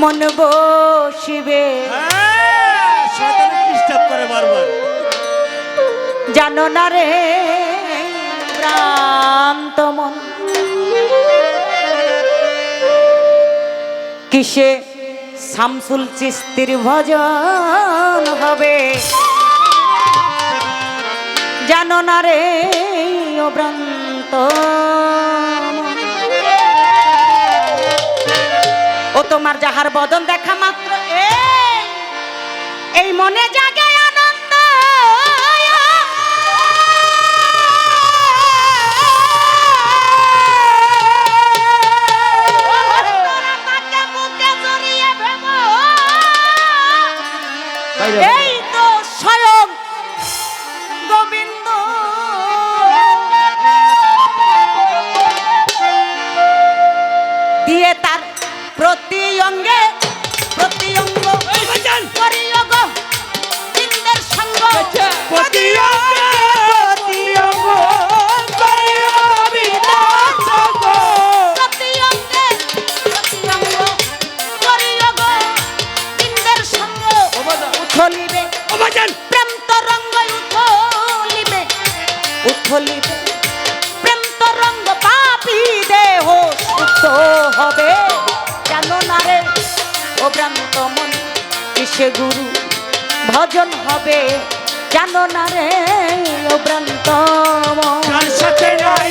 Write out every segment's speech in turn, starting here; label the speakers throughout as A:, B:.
A: মন বসিবে।
B: করে
A: জানো না রে প্রান্ত মন। কিসে শামসুল চিস্তির ভজন হবে? জানো না রে অভ্রান্ত তোমার যাহার বদন দেখা মাত্র এই মনে জাগে
B: ও
A: প্রান্ত মন কিসে গুরু? ভজন হবে জানো না রে ও প্রান্ত মন
B: সাথে নাই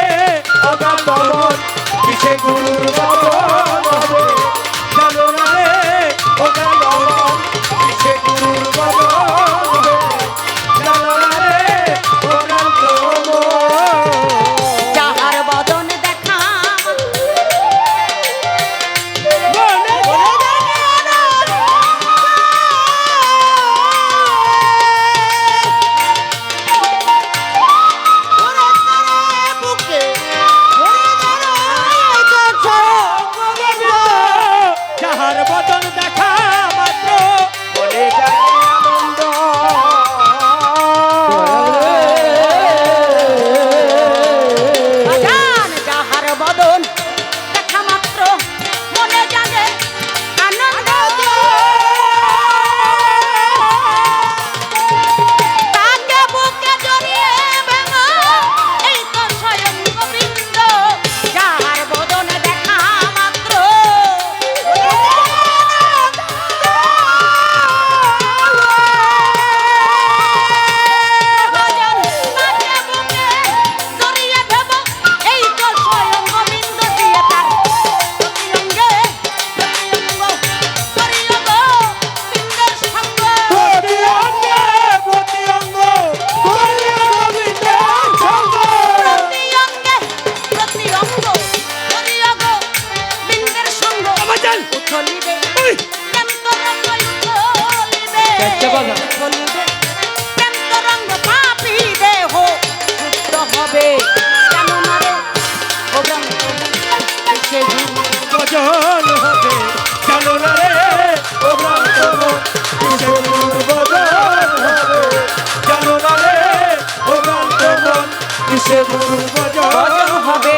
B: হবে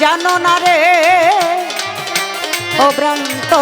B: জানো না রে
A: অভ্রান্ত।